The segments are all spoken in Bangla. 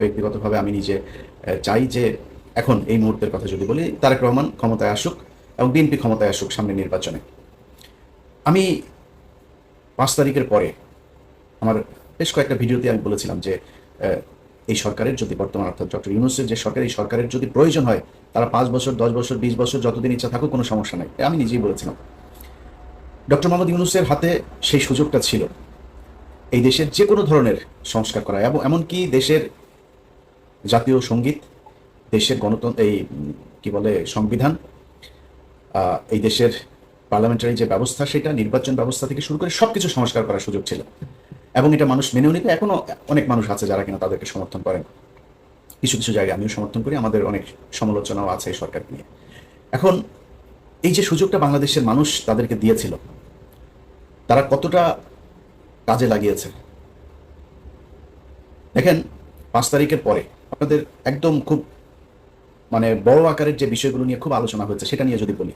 ব্যক্তিগতভাবে আমি নিজে চাই যে এখন এই মুহূর্তের কথা যদি বলি, তারেক রহমান ক্ষমতায় আসুক এবং বিএনপি ক্ষমতায় আসুক সামনে নির্বাচনে। আমি পাঁচ তারিখের পরে আমার বেশ কয়েকটা ভিডিওতে আমি বলেছিলাম যে এই সরকারের যদি বর্তমান অর্থাৎ ডক্টর ইউনুসের যে সরকার, এই সরকারের যদি প্রয়োজন হয়, তারা পাঁচ বছর, দশ বছর, বিশ বছর যতদিন ইচ্ছা থাকুক, কোনো সমস্যা নাই। আমি নিজেই বলেছিলাম। ডক্টর মোহাম্মদ ইউনুসের হাতে সেই সুযোগটা ছিল। এই দেশের যে কোনো ধরনের সংস্কার করা এবং এমনকি দেশের জাতীয় সংগীত দেশের গণতন্ত্র, এই কি বলে, সংবিধান এই দেশের পার্লামেন্টারি যে ব্যবস্থা, সেটা নির্বাচন ব্যবস্থা থেকে শুরু করে সবকিছু সংস্কার করার সুযোগ ছিল। এবং এটা মানুষ মেনেও নিতে এখনও অনেক মানুষ আছে যারা কিনা তাদেরকে সমর্থন করেন। কিছু কিছু জায়গায় আমিও সমর্থন করি, আমাদের অনেক সমালোচনাও আছে এই সরকারকে নিয়ে। এখন এই যে সুযোগটা বাংলাদেশের মানুষ তাদেরকে দিয়েছিল, তারা কতটা কাজে লাগিয়েছে? দেখেন, পাঁচ তারিখের পরে আপনাদের একদম খুব মানে বড় আকারের যে বিষয়গুলো নিয়ে খুব আলোচনা হয়েছে, সেটা নিয়ে যদি বলি।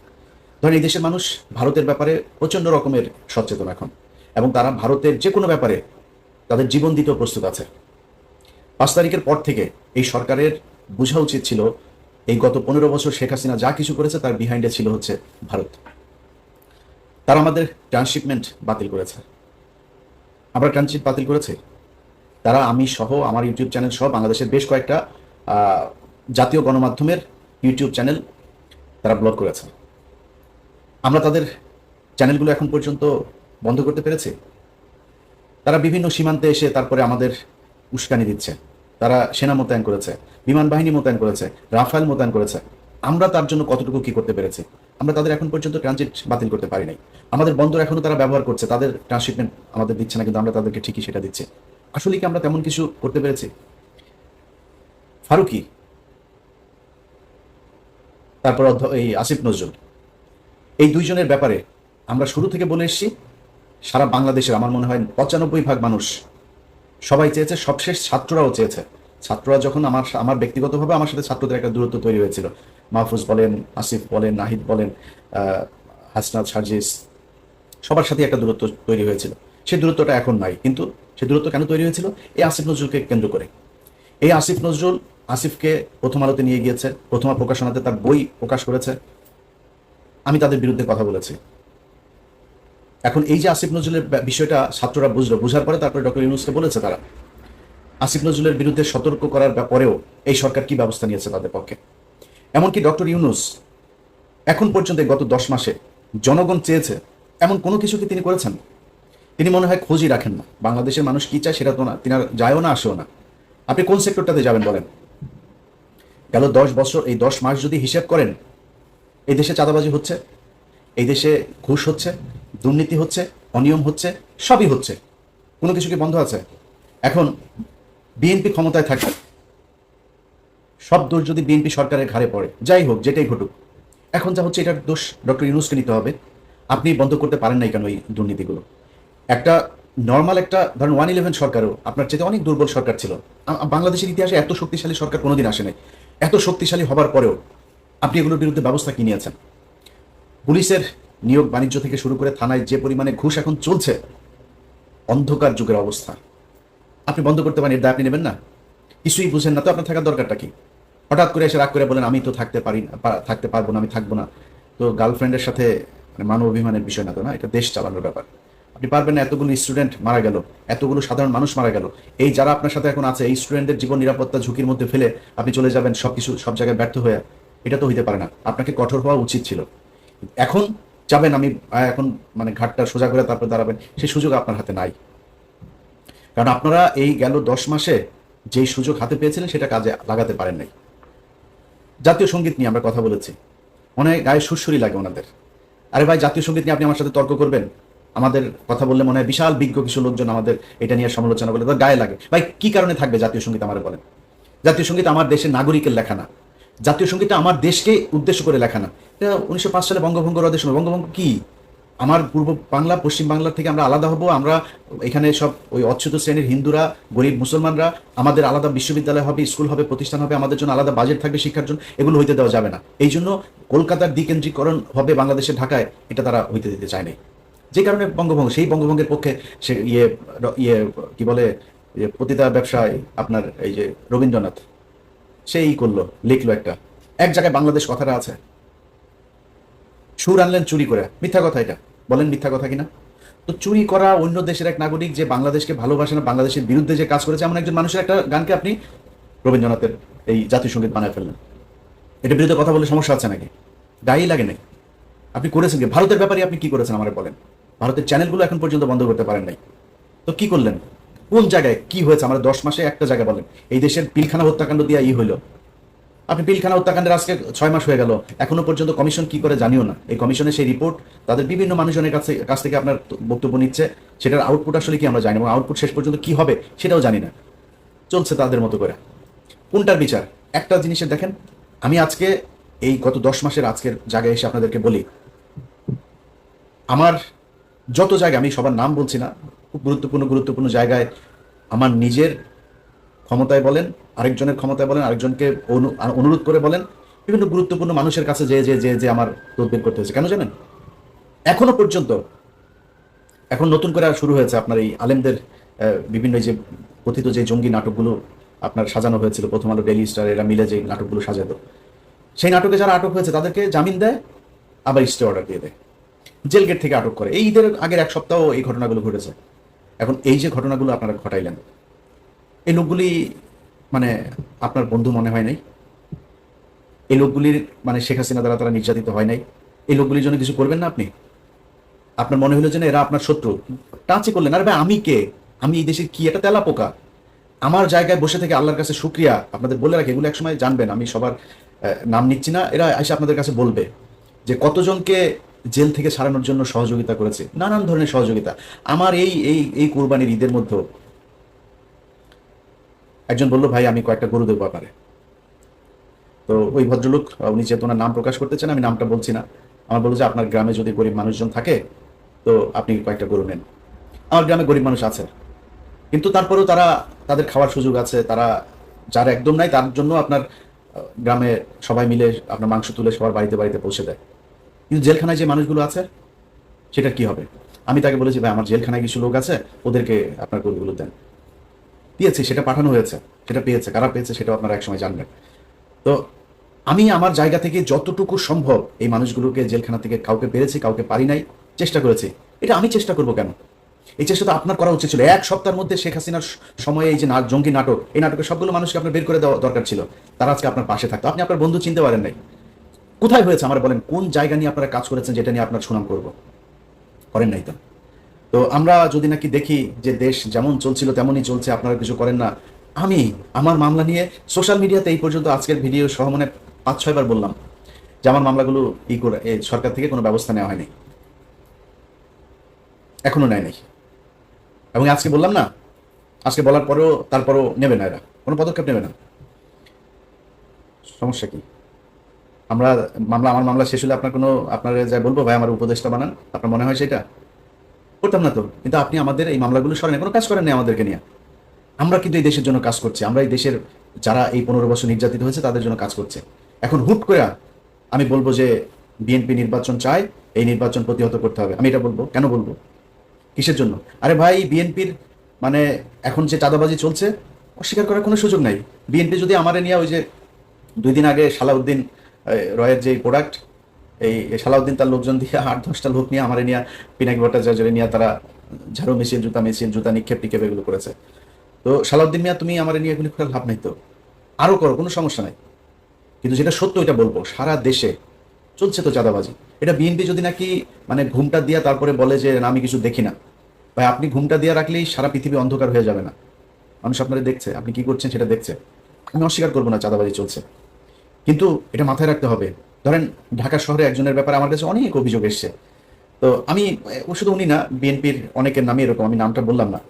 ধরেন এই দেশের মানুষ ভারতের ব্যাপারে প্রচণ্ড রকমের সচেতন এখন। এবং তারা ভারতের যে কোনো ব্যাপারে তাদের জীবন দিতেও প্রস্তুত আছে। পাঁচ তারিখের পর থেকে এই সরকারের বোঝা উচিত ছিল, এই গত পনেরো বছর শেখ হাসিনা যা কিছু করেছে তার বিহাইন্ডে ছিল হচ্ছে ভারত। তারা আমাদের ট্রান্সশিপমেন্ট বাতিল করেছে। আমরা ট্রানজিট বাতিল করেছে? তারা, আমি সহ আমার ইউটিউব চ্যানেল সহ বাংলাদেশের বেশ কয়েকটা জাতীয় গণমাধ্যমের ইউটিউব চ্যানেল তারা ব্লক করেছে। আমরা তাদের চ্যানেলগুলো এখন পর্যন্ত বন্ধ করতে পেরেছি। তারা বিভিন্ন সীমান্তে এসে তারপরে আমাদের উস্কানি দিচ্ছে। তারা সেনা মোতায়েন করেছে, বিমান বাহিনী মোতায়েন করেছে, রাফায়েল মোতায়েন করেছে। আমরা তার জন্য কতটুকু কি করতে পেরেছি? আমরা তাদের এখন পর্যন্ত ট্রানজিট বাতিল করতে পারি নাই। আমাদের বন্দর এখনও তারা ব্যবহার করছে, তাদের ট্রান্সশিপমেন্ট আমাদের দিচ্ছে না, কিন্তু আমরা তাদেরকে ঠিকই সেটা দিচ্ছি। আসলে কি আমরা তেমন কিছু করতে পেরেছি? ফারুকি। তারপর এই আসিফ নজরুল। এই দুইজনের ব্যাপারে আমরা শুরু থেকে বলে এসেছি সারা বাংলাদেশের আমার মনে হয় পঁচানব্বই ভাগ মানুষ সবাই চেয়েছে সবশেষ ছাত্ররাও চেয়েছে। ছাত্ররা যখন আমার আমার ব্যক্তিগতভাবে আমার সাথে ছাত্রদের একটা দূরত্ব তৈরি হয়েছিল। মাহফুজ বলেন আসিফ বলেন নাহিদ বলেন আহ, হাসনাত সার্জিস সবার সাথে একটা দূরত্ব তৈরি হয়েছিল। সেই দূরত্বটা এখন নাই কিন্তু সেই দূরত্ব কেন তৈরি হয়েছিল? এই আসিফ নজরুলকে কেন্দ্র করে। এই আসিফ নজরুল আসিফকে প্রথম আলোতে নিয়ে গিয়েছে, প্রথম প্রকাশনাতে তার বই প্রকাশ করেছে। আমি তাদের বিরুদ্ধে কথা বলেছি। এখন এই যে আসিফ নজরুলের বিষয়টা ছাত্ররা বুঝলো, বুঝার পরে তারপরে ডক্টর ইউনুসকে বলেছে তারা। আসিফ নজরুলের বিরুদ্ধে সতর্ক করার পরেও এই সরকার কি ব্যবস্থা নিয়েছে তাদের পক্ষে? এমনকি ডক্টর ইউনুস, এখন পর্যন্ত গত দশ মাসে জনগণ চেয়েছে, এমন কোনো কিছু কি তিনি করেছেন? তিনি মনে হয় খোঁজই রাখেন না। বাংলাদেশের মানুষ কি চায় সেটা তো না। তিনি যায়ও না, আসেও না। আপনি কোন সেক্টরটাতে যাবেন বলেন? গেল দশ বছর, এই দশ মাস যদি হিসেব করেন, এই দেশে চাঁদাবাজি হচ্ছে, এই দেশে ঘুষ হচ্ছে, দুর্নীতি হচ্ছে, অনিয়ম হচ্ছে, সবই হচ্ছে। কোনো কিছু কি বন্ধ আছে? এখন বিএনপি ক্ষমতায় থাকে, সব দোষ যদি বিএনপি সরকারের ঘাড়ে পড়ে, যাই হোক, যেটাই ঘটুক। এখন যা হচ্ছে, এটার দোষ ডক্টর ইউনুসকে নিতে হবে। আপনি বন্ধ করতে পারেন নাই কেন এই দুর্নীতিগুলো? একটা নর্মাল একটা, ধরেন ওয়ান ইলেভেন সরকারও আপনার চেয়ে অনেক দুর্বল সরকার ছিল। বাংলাদেশের ইতিহাসে এত শক্তিশালী সরকার কোনোদিন আসে নাই। এত শক্তিশালী হবার পরেও আপনি এগুলোর বিরুদ্ধে ব্যবস্থা কি নিয়েছেন? পুলিশের নিয়োগ বাণিজ্য থেকে শুরু করে থানায় যে পরিমাণে ঘুষ এখন চলছে, অন্ধকার যুগের অবস্থা। আপনি বন্ধ করতে পারেন, এর দায় আপনি নেবেন না। কিছুই বুঝেন না, তো আপনার থাকার দরকারটা কি? হঠাৎ করে এসে রাগ করে বলেন, আমি তো থাকতে পারি থাকতে পারব না, আমি থাকব না। তো গার্লফ্রেন্ডের সাথে মানে মানব অভিমানের বিষয় না তো না, এটা দেশ চালানোর ব্যাপার। পারবেন এতগুলো স্টুডেন্ট মারা গেল, এতগুলো সাধারণ মানুষ মারা গেল। এই যারা আপনার সাথে এখন আছে, এই স্টুডেন্টদের জীবন নিরাপত্তা ঝুঁকির মধ্যে ফেলে আপনি চলে যাবেন, সবকিছু, সব জায়গায় ব্যর্থ হয়ে, এটা তো হইতে পারে না। আপনাকে কঠোর হওয়া উচিত ছিল। এখন যাবেন, আমি এখন মানে ঘাটটা সোজা করে তারপর দাঁড়াবেন সেই সুযোগ আপনার হাতে নাই। কারণ আপনারা এই গেল দশ মাসে যেই সুযোগ হাতে পেয়েছিলেন, সেটা কাজে লাগাতে পারেন নাই। জাতীয় সংগীত নিয়ে আমরা কথা বলেছি। মনে হয় গায়ে সুরসুরি লাগে ওনাদের। আরে ভাই, জাতীয় সংগীত নিয়ে আপনি আমার সাথে তর্ক করবেন? আমাদের কথা বললে মনে হয় বিশাল বিজ্ঞ কিছু লোকজন আমাদের এটা নিয়ে সমালোচনা তার গায়ে লাগে। ভাই, কি কারণে থাকবে জাতীয় সংগীত আমার বলেন? জাতীয় সংগীত আমার দেশের নাগরিকের লেখা না। জাতীয় সঙ্গীতটা আমার দেশকে উদ্দেশ্য করে লেখা না। উনিশশো পাঁচ সালে বঙ্গভঙ্গ সময়। বঙ্গভঙ্গ কি? আমার পূর্ব বাংলা, পশ্চিম বাংলা থেকে আমরা আলাদা হব। আমরা এখানে সব ওই অচ্যুত শ্রেণির হিন্দুরা, গরিব মুসলমানরা, আমাদের আলাদা বিশ্ববিদ্যালয় হবে, স্কুল হবে, প্রতিষ্ঠান হবে, আমাদের জন্য আলাদা বাজেট থাকবে শিক্ষার জন্য। এগুলো হইতে দেওয়া যাবে না। এই জন্য কলকাতার দ্বিকেন্দ্রীকরণ হবে বাংলাদেশের ঢাকায়। এটা তারা হইতে দিতে চায় নাই। যে কারণে বঙ্গভঙ্গ, সেই বঙ্গভঙ্গের পক্ষে সে ইয়ে ইয়ে কি বলে পতিতা ব্যবসায় আপনার এই যে রবীন্দ্রনাথ, সেই করল, লিখলো একটা। এক জায়গায় বাংলাদেশ কথাটা আছে। সুর আনলেন চুরি করে। মিথ্যা কথা এটা। বলেন মিথ্যা কথা কিনা? তো চুরি করা অন্য দেশের এক নাগরিক যে বাংলাদেশকে ভালোবাসে না, বাংলাদেশের বিরুদ্ধে যে কাজ করেছে, এমন একজন মানুষের একটা গানকে আপনি রবীন্দ্রনাথের এই জাতীয় সংগীত বানায় ফেললেন। এটা বিরুদ্ধে কথা বলে সমস্যা আছে নাকি? গায়ে লাগে নাই আপনি করেছেন কি? ভারতের ব্যাপারে আপনি কি করেছেন আমার বলেন? ভারতের চ্যানেলগুলো এখন পর্যন্ত বন্ধ করতে পারেন নাই। তো কি করলেন? কোন জায়গায় কি হয়েছে? আমরা দশ মাসে একটা জায়গায় বলেন, এই দেশের পিলখানা হত্যাকাণ্ড দিয়ে ই হইল। আপনি পিলখানা হত্যাকাণ্ডের আজকে ছয় মাস হয়ে গেল, এখনও পর্যন্ত কমিশন কি করে জানিও না। এই কমিশনের সেই রিপোর্ট তাদের বিভিন্ন মানুষজনের কাছে কাছ থেকে আপনার বক্তব্য নিচ্ছে, সেটার আউটপুট আসলে কি আমরা জানি এবং আউটপুট শেষ পর্যন্ত কি হবে সেটাও জানি না। চলছে তাদের মতো করে। কোনটার বিচার? একটা জিনিসের দেখেন, আমি আজকে এই গত দশ মাসের আজকের জায়গায় এসে আপনাদেরকে বলি, আমার যত জায়গায় আমি সবার নাম বলছি না, খুব গুরুত্বপূর্ণ গুরুত্বপূর্ণ জায়গায় আমার নিজের ক্ষমতায় বলেন, আরেকজনের ক্ষমতায় বলেন, আরেকজনকে অনু- অনুরোধ করে বলেন, বিভিন্ন গুরুত্বপূর্ণ মানুষের কাছে যে যে যে যে আমার তদবির করতে হয়েছে। কেন জানেন? এখনও পর্যন্ত, এখন নতুন করে শুরু হয়েছে আপনার এই আলেমদের বিভিন্ন যে কথিত যে জঙ্গি নাটকগুলো আপনার সাজানো হয়েছিল, প্রথম আলো ডেলি স্টার, এরা মিলে যে নাটকগুলো সাজাতো। সেই নাটকে যারা আটক হয়েছে, তাদেরকে জামিন দেয়, আবার স্টে অর্ডার দিয়ে দেয়। জেল গেট থেকে আটক করে। এই ঈদের আগের এক সপ্তাহ এই ঘটনাগুলো ঘটেছে। এখন এই যে ঘটনাগুলো আপনারা ঘটাইলেন, এই লোকগুলি মানে আপনার বন্ধু মনে হয় নাই? এই লোকগুলির মানে শেখ হাসিনা দ্বারা তারা নির্যাতিত হয় নাই? এই লোকগুলির জন্য কিছু করবেন না আপনি? আপনার মনে হলো যে না, এরা আপনার শত্রু। টাচই করলেন, আরে ভাই, আমি কে? আমি এই দেশের কি? এটা তেলা পোকা আমার জায়গায় বসে থেকে আল্লাহর কাছে শুক্রিয়া। আপনাদের বলে রাখি, এগুলো একসময় জানবেন। আমি সবার নাম নিচ্ছি না। এরা এসে আপনাদের কাছে বলবে যে কতজনকে জেল থেকে সারানোর জন্য সহযোগিতা করেছে। নানান ধরনের সহযোগিতা। আমার এই এই এই কোরবানির ঈদের মধ্যে একজন বলল, ভাই, আমি কয়েকটা গরু দেবো ব্যাপারে তো ওই ভদ্রলোক, উনি যেহেতু ওনার নাম প্রকাশ করতে চান, আমি নামটা বলছি না। আমার বলল যে, আপনার গ্রামে যদি গরিব মানুষজন থাকে, তো আপনি কয়েকটা গরু নেন। আমার গ্রামে গরিব মানুষ আছে। কিন্তু তারপরেও তারা, তাদের খাওয়ার সুযোগ আছে। তারা, যার একদম নাই, তার জন্য আপনার গ্রামে সবাই মিলে আপনার মাংস তুলে সবার বাড়িতে বাড়িতে পৌঁছে দেয়। কিন্তু জেলখানায় যে মানুষগুলো আছে, সেটা কি হবে? আমি তাকে বলেছি, ভাই, আমার জেলখানায় কিছু লোক আছে, ওদেরকে আপনার গরুগুলো দেন। দিয়েছি, সেটা পাঠানো হয়েছে, সেটা পেয়েছে, কারা পেয়েছে সেটাও আপনারা একসময় জানবেন। তো আমি আমার জায়গা থেকে যতটুকু সম্ভব এই মানুষগুলোকে জেলখানা থেকে কাউকে পেরেছি, কাউকে পারি নাই, চেষ্টা করেছি। এটা আমি চেষ্টা করব কেন? এই চেষ্টা তো আপনার করা উচিত ছিল। এক সপ্তাহের মধ্যে শেখ হাসিনার সময়ে এই যে না- জঙ্গি নাটক, এই নাটকের সবগুলো মানুষকে আপনার বের করে দেওয়া দরকার ছিল। তারা আজকে আপনার পাশে থাকতো। আপনি আপনার বন্ধু চিনতে পারেন নাই। কোথায় হয়েছে? আমার বলেন, কোন জায়গা নিয়ে আপনারা কাজ করেছেন যেটা নিয়ে আপনার সুনাম করব? করেন নাই তো। তো আমরা যদি নাকি দেখি যে দেশ যেমন চলছিল, তেমনই চলছে, আপনারা কিছু করেন না। আমি আমার মামলা নিয়ে সোশ্যাল মিডিয়াতে এই পর্যন্ত আজকের ভিডিও সহ মানে পাঁচ ছয়বার বললাম যে আমার মামলাগুলো ই করে সরকার থেকে কোনো ব্যবস্থা নেওয়া হয়নি। এখনও নেয় নাই। এবং আজকে বললাম না, আজকে বলার পরেও তারপরও নেবে না এরা। কোনো পদক্ষেপ নেবে না। সমস্যা কি? আমরা মামলা, আমার মামলা শেষ হলে আপনার কোনো, আপনার যা বলব, ভাই, আমার উপদেশটা বানান। আপনার মনে হয় সেটা? করতাম না তো। কিন্তু আপনি আমাদের এই মামলাগুলো সরেন, কোনো কাজ করেন না আমাদেরকে নিয়ে। আমরা কিন্তু এই দেশের জন্য কাজ করছি। আমরা এই দেশের যারা এই পনেরো বছর নির্যাতিত হয়েছে, তাদের জন্য কাজ করছে। এখন হুট করে আমি বলব যে বিএনপি নির্বাচন চায় এই নির্বাচন প্রতিহত করতে হবে। আমি এটা বলব। কেন বলব? কিসের জন্য? আরে ভাই বিএনপির মানে এখন যে চাঁদাবাজি চলছে, অস্বীকার করার কোনো সুযোগ নাই। বিএনপি যদি আমারে নিয়ে ওই যে দুই দিন আগে সালাউদ্দিন রয়ের যে প্রোডাক্ট এই সালাউদ্দিন তার লোকজন দিয়ে আট, দশটা লোক নিয়ে আমার নিয়ে পিনাকি ভট্টাচার্যের নিয়ে তারা ঝাড়ু মেশিন, জুতা মেশিন, জুতা নিক্ষেপ টিক্ষেপ এগুলো করেছে। তো সালাউদ্দিন মিয়া, তুমি আমার নিয়ে এগুলি করে লাভ নাই তো? আরও করো, কোনো সমস্যা নাই। কিন্তু যেটা সত্য এটা বলব, সারা দেশে চলছে তো চাঁদাবাজি। এটা বিএনপি যদি নাকি মানে ঘুমটা দিয়া তারপরে বলে যে, না, আমি কিছু দেখি না। ভাই, আপনি ঘুমটা দিয়ে রাখলেই সারা পৃথিবী অন্ধকার হয়ে যাবে না। মানুষ আপনারা দেখছে, আপনি কি করছেন সেটা দেখছে। আমি অস্বীকার করব না, চাঁদাবাজি চলছে। কিন্তু এটা মাথায় রাখতে হবে। ধরেন, ঢাকা শহরে একজনের ব্যাপারে আমার কাছে অনেক অভিযোগ এসছে। তো আমি শুধু উনি না, বিএনপির অনেকের নামে এরকম, আমি নামটা বললাম না।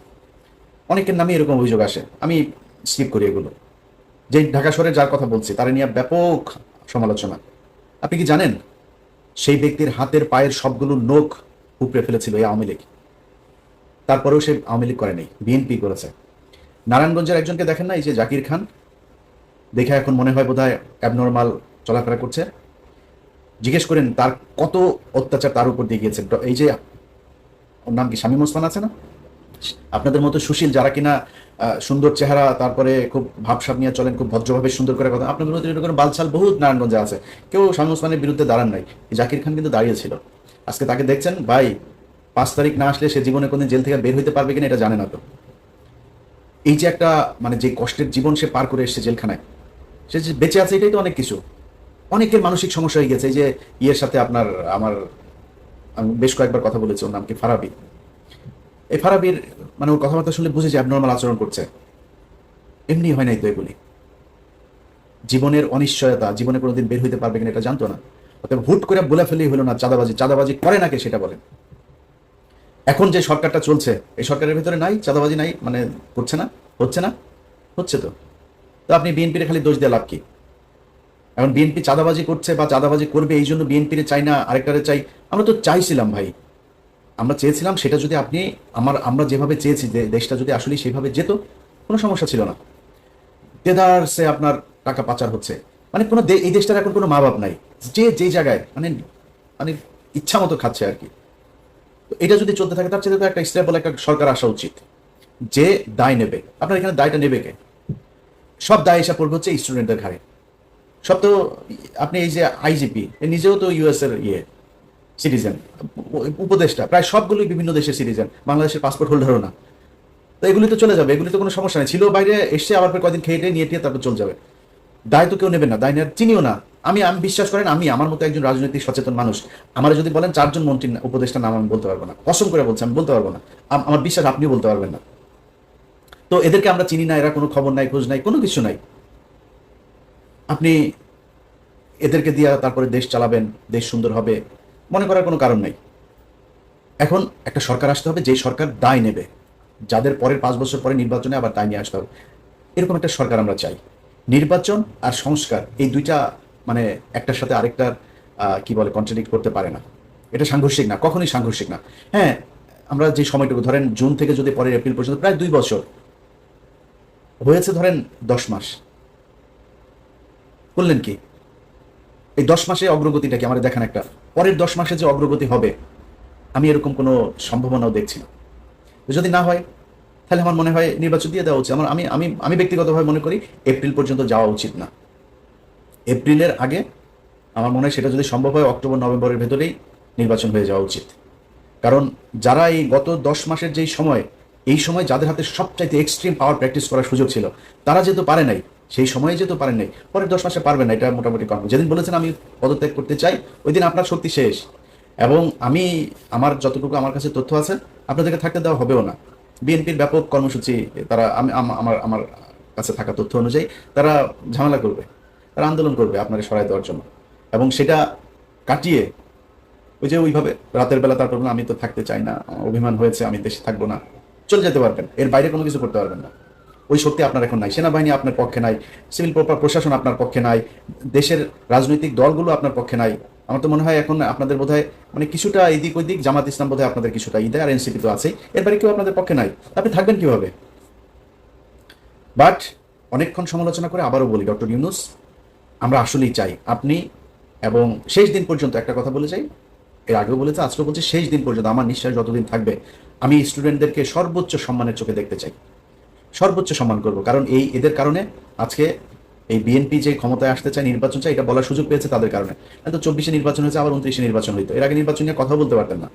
অনেকের নামে এরকম অভিযোগ আসে। আমি স্কিপ করি এগুলো। যে ঢাকা শহরে যার কথা বলছি, তারা নিয়ে ব্যাপক সমালোচনা। আপনি কি জানেন, সেই ব্যক্তির হাতের পায়ের সবগুলো নখ উপড়ে ফেলেছিল এই আওয়ামী লীগ। তারপরেও সে আওয়ামী লীগ করেনি, বিএনপি করেছে। নারায়ণগঞ্জের একজনকে দেখেন না এই যে জাকির খান? দেখে এখন মনে হয় বোধহয় অ্যাবনর্মাল চলাফেরা করছে। জিজ্ঞেস করেন, তার কত অত্যাচার তার উপর দিয়ে গিয়েছে? এই যে, ওর নাম কি শামীম ওসমান আছে না? আপনাদের মতো সুশীল যারা কিনা সুন্দর চেহারা, তারপরে খুব ভাবসাব নিয়ে চলেন, খুব ভদ্রভাবে সুন্দর করে কথা, আপনাদের মতো এরকম বালছাল বহুত নারায়ণগঞ্জে আছে? কেউ শামীম ওসমানের বিরুদ্ধে দাঁড়ান নাই। জাকির খান কিন্তু দাঁড়িয়েছিল আজকে তাকে দেখছেন, ভাই, পাঁচ তারিখ না আসলে সে জীবনে কোনদিন জেল থেকে বের হইতে পারবে কিনা এটা জানে না তো। এই যে একটা মানে যে কষ্টের জীবন সে পার করে এসেছে জেলখানায় সে যে বেঁচে আছে, এটাই তো অনেক কিছু। অনেকের মানসিক সমস্যা হয়ে গেছে যে ইয়ের সাথে আপনার, আমার, আমি বেশ কয়েকবার কথা বলেছি, ওর নাম কি? ফারাবি। এই ফারাবির মানে ওর কথাবার্তা শুনলে বুঝে যে অ্যাবনর্মাল আচরণ করছে। এমনি হয় নাই তো এগুলি। জীবনের অনিশ্চয়তা, জীবনে কোনোদিন বের হইতে পারবে কিনা এটা জানতো না। অতএব হুট করে বলে ফেলেই হলো না, চাঁদাবাজি চাঁদাবাজি করে নাকি সেটা বলেন এখন যে সরকারটা চলছে, এই সরকারের ভিতরে নাই, চাঁদাবাজি নাই মানে করছে না, হচ্ছে না, হচ্ছে তো। তো আপনি বিএনপির খালি দোষ দিয়ে লাভ কি? এখন বিএনপি চাঁদাবাজি করছে বা চাঁদাবাজি করবে, এই জন্য বিএনপির চাই না আরেকটারে চাই। আমরা তো চাইছিলাম ভাই। আমরা চেয়েছিলাম সেটা যদি আপনি আমার, আমরা যেভাবে চেয়েছি যে দেশটা যদি আসলে সেভাবে যেত, কোনো সমস্যা ছিল না। সে আপনার টাকা পাচার হচ্ছে। মানে কোনো এই দেশটার এখন কোনো মা বাপ নাই। যে যেই জায়গায় মানে মানে ইচ্ছা মতো খাচ্ছে আর কি। এটা যদি চলতে থাকে, তার চেয়ে তো একটা স্টেবল একটা সরকার আসা উচিত। যে দায় নেবে। আপনার এখানে দায়টা নেবে কে? সব দায় এসে পড়বে হচ্ছে স্টুডেন্টদের ঘাড়ে। সব তো আপনি এই যে আইজিপি নিজেও তো ইউএস এর ইয়ে সিটিজেন উপদেষ্টা, প্রায় সবগুলোই বিভিন্ন দেশের সিটিজেন বাংলাদেশের পাসপোর্ট হোল্ডারও না। তো এগুলি তো চলে যাবে, এগুলি তো কোনো সমস্যা নেই। ছিল, বাইরে এসে আবার কদিন খেয়ে নিয়ে টিয়ে তারপর চলে যাবে। দায় তো কেউ নেবেন না, দায় নেওয়ার চিনিও না। আমি আমি বিশ্বাস করেন, আমি, আমার মতো একজন রাজনৈতিক সচেতন মানুষ, আমার যদি বলেন চারজন মন্ত্রী উপদেষ্টার নাম আমি বলতে পারব না। কসম করে বলছি, আমি বলতে পারব না। আম- আমার বিশ্বাস আপনিও বলতে পারবেন না। তো এদেরকে আমরা চিনি না, এরা কোনো খবর নাই, খোঁজ নাই, কোনো কিছু নাই। আপনি এদেরকে দিয়ে তারপরে দেশ চালাবেন, দেশ সুন্দর হবে, মনে করার কোনো কারণ নেই। এখন একটা সরকার আসতে হবে, যে সরকার দায় নেবে। যাদের পরের পাঁচ বছর পরে নির্বাচনে আবার দায় নিয়ে আসতে হবে। এরকম একটা সরকার আমরা চাই। নির্বাচন আর সংস্কার, এই দুইটা মানে একটার সাথে আরেকটার কি বলে কন্ট্রাডিক্ট করতে পারে না। এটা সাংঘর্ষিক না, কখনোই সাংঘর্ষিক না। হ্যাঁ আমরা যে সময়টুকু, ধরেন জুন থেকে যদি পরের এপ্রিল পর্যন্ত, প্রায় দুই বছর হয়েছে ধরেন দশ মাস। করলেন কি? এই দশ মাসে অগ্রগতিটা কি? আমার দেখান একটা। পরের দশ মাসে যে অগ্রগতি হবে, আমি এরকম কোনো সম্ভাবনাও দেখছি না। যদি না হয়, তাহলে আমার মনে হয় নির্বাচন দিয়ে দেওয়া উচিত। আমার, আমি আমি আমি ব্যক্তিগতভাবে মনে করি, এপ্রিল পর্যন্ত যাওয়া উচিত না। এপ্রিলের আগে আমার মনে হয় সেটা যদি সম্ভব হয়, অক্টোবর, নভেম্বরের ভেতরেই নির্বাচন হয়ে যাওয়া উচিত। কারণ যারা এই গত দশ মাসের যেই সময় এই সময় যাদের হাতে সবচাইতে এক্সট্রিম পাওয়ার প্র্যাকটিস করার সুযোগ ছিল, তারা যেহেতু পারে নাই, সেই সময়ে যেহেতু পারেন নাই, পরের দশ মাসে পারবেন না, এটা মোটামুটি কম যেদিন বলেছেন আমি পদত্যাগ করতে চাই, ওই দিন আপনার শক্তি শেষ। এবং আমি আমার যতটুকু আমার কাছে তথ্য আছে, আপনাদেরকে থাকতে দেওয়া হবেও না। বিএনপির ব্যাপক কর্মসূচি, তারা আমি আমার আমার কাছে থাকা তথ্য অনুযায়ী তারা ঝামেলা করবে, তারা আন্দোলন করবে আপনাকে সরাই দেওয়ার জন্য। এবং সেটা কাটিয়ে ওই যে ওইভাবে রাতের বেলা তারপর আমি তো থাকতে চাই না, অভিমান হয়েছে, আমি দেশে থাকব না। চলে যেতে পারবেন। এর বাইরে কোনো কিছু করতে পারবেন না। ওই শক্তি আপনার এখন নাই। সেনাবাহিনী আপনার পক্ষে নাই। সিভিল প্রশাসন আপনার পক্ষে নাই। দেশের রাজনৈতিক দলগুলো আপনার পক্ষে নাই। আমার তো মনে হয় এখন আপনাদের বোধহয় মানে কিছুটা এদিক ওইদিক জামাত ইসলাম বোধহয় আপনাদের কিছুটা ঈদে আর এনসিপি তো আছে এর বাইরে কেউ আপনাদের পক্ষে নাই। আপনি থাকবেন কীভাবে? বাট অনেকক্ষণ সমালোচনা করে আবারও বলি, ডক্টর ইউনুস, আমরা আসলেই চাই। আপনি এবং শেষ দিন পর্যন্ত একটা কথা বলে যাই। এর আগেও বলেছে, আজকেও বলছে, শেষ দিন পর্যন্ত, আমার নিঃশ্বাস যতদিন থাকবে, আমি স্টুডেন্টদেরকে সর্বোচ্চ সম্মানের চোখে দেখতে চাই। সর্বোচ্চ সম্মান করব, কারণ এই এদের কারণে আজকে এই বিএনপি যে ক্ষমতায় আসতে চায়, নির্বাচন চায়, এটা বলার সুযোগ পেয়েছে তাদের কারণে। তো চব্বিশে নির্বাচন হয়েছে, আবার উনত্রিশে নির্বাচন হইতো। এর আগে নির্বাচন নিয়ে কথা বলতে পারতেন না।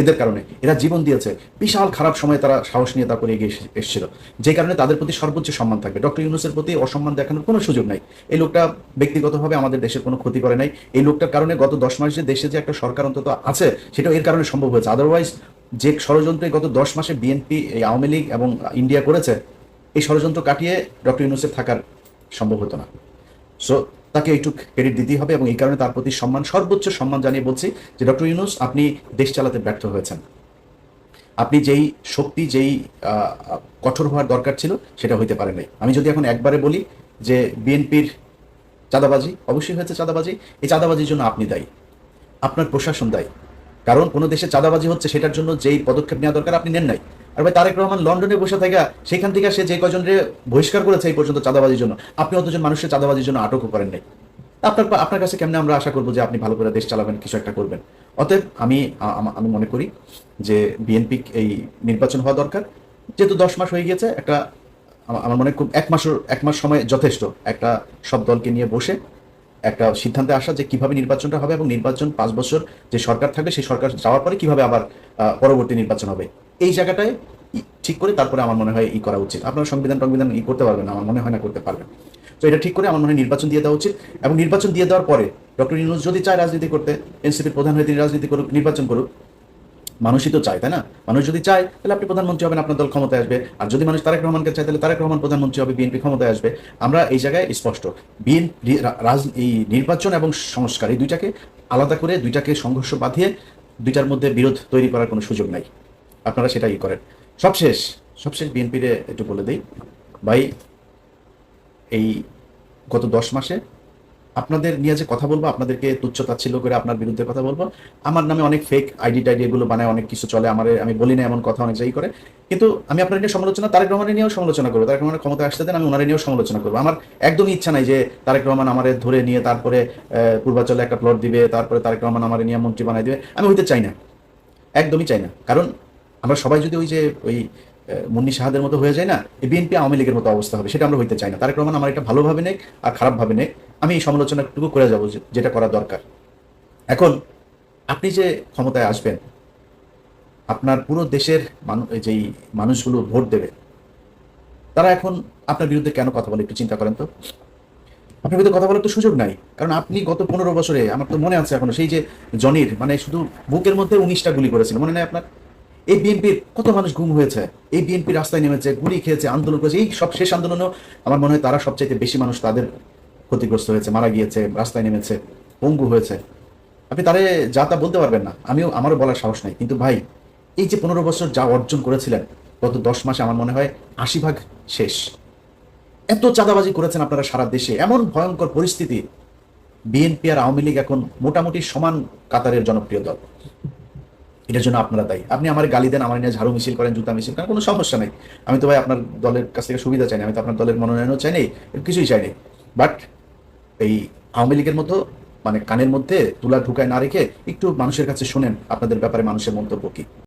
এদের কারণে। এরা জীবন দিয়েছে। বিশাল খারাপ সময় তারা সাহস নিয়ে তারপরে এগিয়ে এসেছিল। যে কারণে তাদের প্রতি সর্বোচ্চ সম্মান থাকবে। ডক্টর ইউনুসের প্রতি অসম্মান দেখানোর কোনো সুযোগ নাই। এই লোকটা ব্যক্তিগতভাবে আমাদের দেশের কোনো ক্ষতি করে নাই। এই লোকটার কারণে গত দশ মাসে দেশে যে একটা সরকার অন্তত আছে সেটা এর কারণে সম্ভব হয়েছে। আদারওয়াইজ যে ষড়যন্ত্রে গত দশ মাসে বিএনপি এই আওয়ামী লীগ এবং ইন্ডিয়া করেছে, এই ষড়যন্ত্র কাটিয়ে ডক্টর ইউনুসের থাকার সম্ভব হতো না। সো তাকে একটু ক্রেডিট দিতেই হবে এবং এই কারণে তার প্রতি সম্মান, সর্বোচ্চ সম্মান জানিয়ে বলছি যে ডক্টর ইউনুস আপনি দেশ চালাতে ব্যর্থ হয়েছেন। আপনি যেই শক্তি, যেই কঠোর হওয়ার দরকার ছিল, সেটা হইতে পারে নাই। আমি যদি এখন একবারে বলি যে বিএনপির চাঁদাবাজি, অবশ্যই হয়েছে চাঁদাবাজি। এই চাঁদাবাজির জন্য আপনি দায়ী। আপনার প্রশাসন দায়ী। কারণ কোনো দেশে চাঁদাবাজি হচ্ছে সেটার জন্য যেই পদক্ষেপ নেওয়া দরকার আপনি নেন নাই। আর ভাই তারেক রহমান লন্ডনে বসে থাকা সেখান থেকে সে যে কজনরে বহিষ্কার করেছে এই পর্যন্ত চাঁদাবাজির জন্য, আপনি অতজন মানুষের চাঁদাবাজির জন্য আটকও করেন নাই। আপনার আপনার কাছে কেমনে আমরা আশা করব যে আপনি ভালো করে দেশ চালাবেন, কিছু একটা করবেন? অতএব আমি আমি মনে করি যে বিএনপি এই নির্বাচন হওয়া দরকার। যেহেতু দশ মাস হয়ে গিয়েছে, একটা আমার মনে খুব এক মাসের এক মাস সময় যথেষ্ট একটা সব দলকে নিয়ে বসে একটা সিদ্ধান্তে আসা যে কীভাবে নির্বাচনটা হবে এবং নির্বাচন পাঁচ বছর যে সরকার থাকবে, সেই সরকার যাওয়ার পরে কীভাবে আবার পরবর্তী নির্বাচন হবে। এই জায়গাটায় ঠিক করে তারপরে আমার মনে হয় ই করা উচিত। আপনারা সংবিধান সংবিধান ই করতে পারবেন আমার মনে হয় না করতে পারবেন। তো এটা ঠিক করে আমার মনে হয় নির্বাচন দিয়ে দেওয়া উচিত এবং নির্বাচন দিয়ে দেওয়ার পরে ডক্টর ইউনুস যদি চায় রাজনীতি করতে, এনসিপির প্রধান হয়ে তিনি রাজনীতি করুক, নির্বাচন করুক মানুষই তো চায়, তাই না? মানুষ যদি চায়, তাহলে আপনি প্রধানমন্ত্রী হবেন, আপনার দল ক্ষমতায় আসবে। আর যদি মানুষ তারেক রহমানকে চায়, তাহলে তারেক রহমান প্রধানমন্ত্রী হবে, বিএনপি ক্ষমতায় আসবে। আমরা এই জায়গায় স্পষ্ট। বিএনপি রাজ, এই নির্বাচন এবং সংস্কার, এই দুইটাকে আলাদা করে, দুইটাকে সংঘর্ষ বাঁধিয়ে দুইটার মধ্যে বিরোধ তৈরি করার কোনো সুযোগ নাই। আপনারা সেটাই করেন। সবশেষ সবশেষ বিএনপিরে একটু বলে দিই। ভাই, এই গত দশ মাসে আপনাদের নিয়ে যে কথা বলব, আপনাদেরকে তুচ্ছ তাচ্ছিল্য করে আপনার বিরুদ্ধে কথা বলব। আমার নামে অনেক ফেক আইডি টাইডি এগুলো বানায়, অনেক কিছু চলে, আমার, আমি বলি না এমন কথা অনেক জায়গায় করে। কিন্তু আমি আপনার নিয়ে সমালোচনা, তারেক রহমানের নিয়েও সমালোচনা করব। তারেক রহমানের ক্ষমতা আসতে দেন, আমি ওনার নিয়েও সমালোচনা করব। আমার একদমই ইচ্ছা নাই যে তারেক রহমান আমারে ধরে নিয়ে তারপরে পূর্বাচলে একটা প্লট দিবে, তারপরে তারেক রহমান আমার নিয়ে মন্ত্রী বানাই দিবে। আমি হইতে চাই না। একদমই চাই না। কারণ আমরা সবাই যদি ওই যে ওই মুন্নি সাহাদের মতো হয়ে যায় না বিএনপি আওয়ামী লীগের মতো অবস্থা হবে, সেটা আমরা হইতে চাই না। তারেক রহমান আমার এটা ভালোভাবে নেই আর খারাপভাবে নেই আমি এই সমালোচনাটুকু করে যাব যেটা করা দরকার। এখন, আপনি যে ক্ষমতায় আসবেন, আপনার পুরো দেশের যেই মানুষগুলো ভোট দেবে, তারা এখন আপনার বিরুদ্ধে কেন কথা বলে একটু চিন্তা করেন তো? আপনার বিরুদ্ধে কথা বলার তো সুযোগ নাই। কারণ আপনি গত পনেরো বছরে, আমার তো মনে আছে এখনও, সেই যে জনির মানে শুধু বুকের মধ্যে উনিশটা গুলি করেছিল, মনে নেই আপনার? এই বিএনপির কত মানুষ গুম হয়েছে? এই বিএনপি রাস্তায় নেমেছে, গুলি খেয়েছে, আন্দোলন করেছে, এই সব শেষ আন্দোলনেও আমার মনে হয় তারা সবচাইতে বেশি মানুষ তাদের ক্ষতিগ্রস্ত হয়েছে, মারা গিয়েছে, রাস্তায় নেমেছে, পঙ্গু হয়েছে। আপনি তারে যা তা বলতে পারবেন না, আমিও, আমারও বলার সাহস নাই। কিন্তু ভাই, এই যে পনেরো বছর যা অর্জন করেছিলেন, গত দশ মাসে আমার মনে হয় আশি ভাগ শেষ। এত চাঁদাবাজি করেছেন আপনারা সারা দেশে, এমন ভয়ঙ্কর পরিস্থিতি। বিএনপি আর আওয়ামী লীগ এখন মোটামুটি সমান কাতারের জনপ্রিয় দল। এটার জন্য আপনারা দায়ী। আপনি আমার গালি দেন, আমার নিয়ে ঝাড়ু মিছিল করেন, জুতা মিছিল করেন, কোনো সমস্যা নেই। আমি তো ভাই আপনার দলের কাছ থেকে সুবিধা চাই না, আমি তো আপনার দলের মনোনয়নও চাই নাই কিছুই চাই বাট এই আওয়ামী লীগের মতো মানে কানের মধ্যে তুলা ঢুকায় না রেখে একটু মানুষের কাছে শোনেন, আপনাদের ব্যাপারে মানুষের মন্তব্য কি।